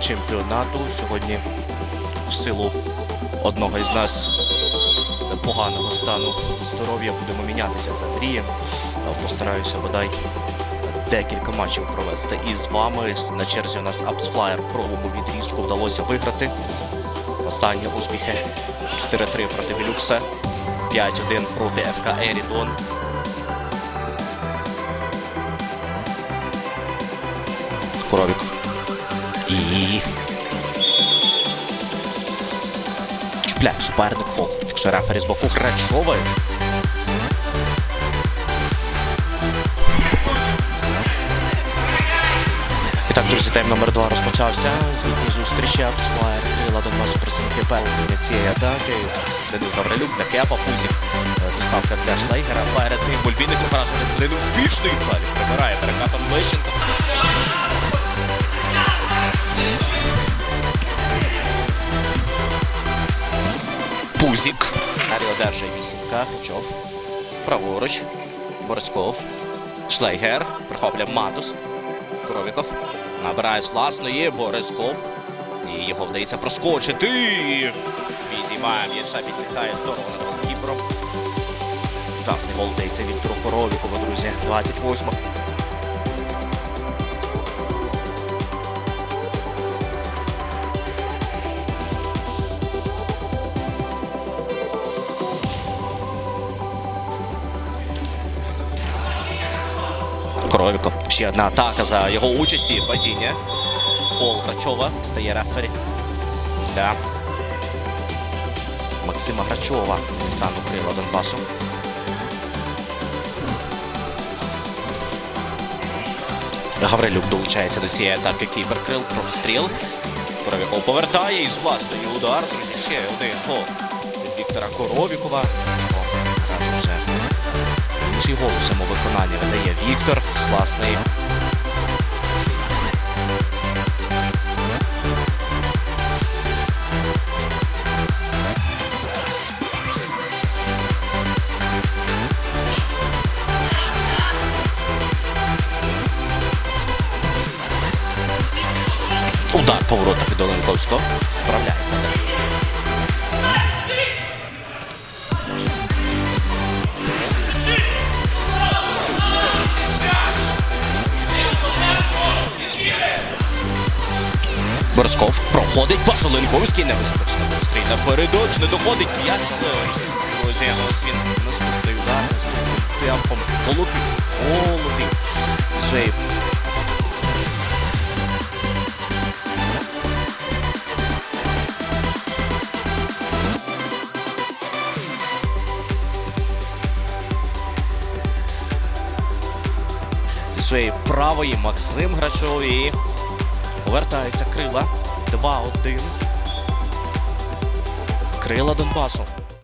Чемпіонату сьогодні в силу одного із нас поганого стану здоров'я будемо мінятися з Андрієм. Е, Постараюся бодай декілька матчів провести із вами. На черзі у нас Апсфлаєр в правому відрізку вдалося виграти. Останні успіхи 4-3 проти Вілюкса, 5-1 проти ФК Ерідон. Коровік. І чіпляє суперник фол. Фіксує рефері з боку Грачович. Друзі, тайм номер 2 розпочався. Звідти зустрічі Апсфлаєр. Крила до нас представники першення цієї атаки. Денис Гаврилюк та Кепа Пузік. Е, Доставка для Шлейгера. Перед ним Бульбінець операція один успішний. Далі прибирає перекатом Лещенко. Пузік. Далі одержує вісімка. Гачов. Праворуч. Борськов. Шлейгер. Прихоплює Матус. Коровіков. Набирає з власної. Борисков. І його вдається проскочити. Відіймає м'яча, підсікає здорово над Кіпром. Красний гол вдається Віктору Коровікову, друзі. 28 Коровіко. Ще одна атака за його участі. Падіння. Фол Грачова стає рефері для Максима Грачова. Стану крила Донбасу. Гаврилюк долучається до цієї атаки кіберкрил. Простріл. Коровіков повертає із власної удар. Друзі, ще один гол від Віктора Коровікова. Інший гол у цьому виконанні видає Віктор з власної. Удар по воротах від Оленковського. Справляється. Борсков проходить. Пас Оленковський небезпечно. Стрій напередоч, не доходить. Але, Друзі, ось він. Наступний удар, наступним темпом. Полутив, полутив. Зі своєї зі своєї правої Максим Грачов і повертається крила 2-1. Крила Донбасу.